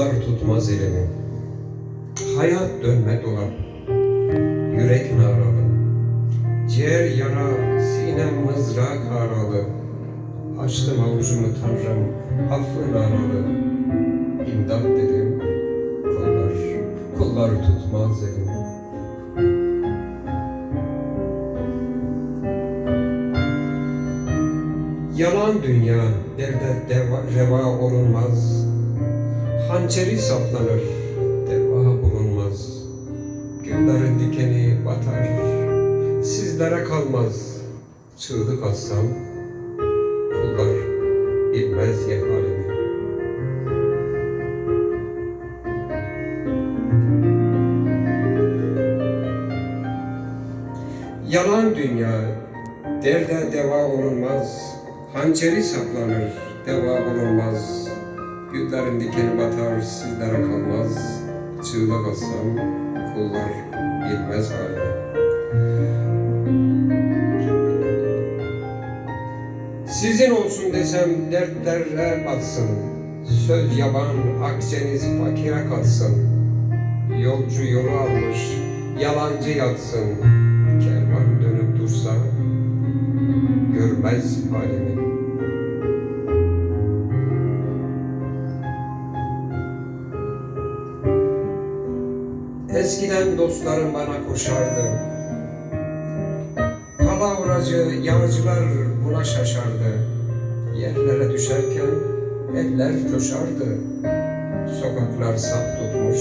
Kullar tutmaz elimi. Hayat dönme dolap. Yürek naralı. Ciğer yara, sinem mızrak haralı. Açtım avucumu Tanrım, affın aralı. İmdat dedim, kullar, kullar tutmaz elimi. Yalan dünya, derde deva, reva olunmaz. Hançeri saplanır, deva bulunmaz. Güllerin dikeni batar, sizlere kalmaz. Çığlık atsam, kullar bilmez ya halimi. Yalan dünya, derde deva olunmaz. Hançeri saplanır, deva bulunmaz. Güllerin dikeni batar, sizlere kalmaz. Çığlık atsam, kullar bilmez halimi. Sizin olsun desem dertlere batsın. Söz yaban, akçeniz fakire kalsın. Yolcu yolu almış, yalancı yatsın. Kervan dönüp dursa, görmez halimi. Eskiden dostlarım bana koşardı. Palavracı yağcılar buna şaşardı. Yerlere düşerken eller coşardı. Sokaklar sap tutmuş,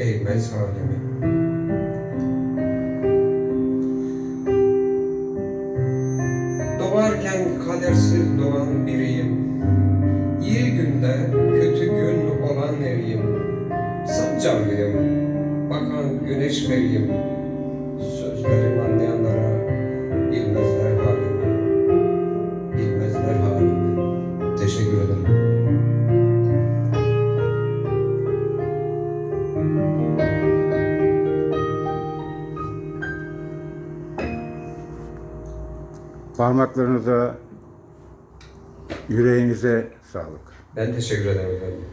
eğmez halimi. Doğarken kadersiz doğan biriyim. İyi günde kötü gün olan eriyim. Sancarlıyım, bakan güneş veriyim. Sözlerimi anlayanlara bilmezler halimi. Bilmezler halimi. Teşekkür ederim. Parmaklarınıza, yüreğinize sağlık. Ben teşekkür ederim efendim.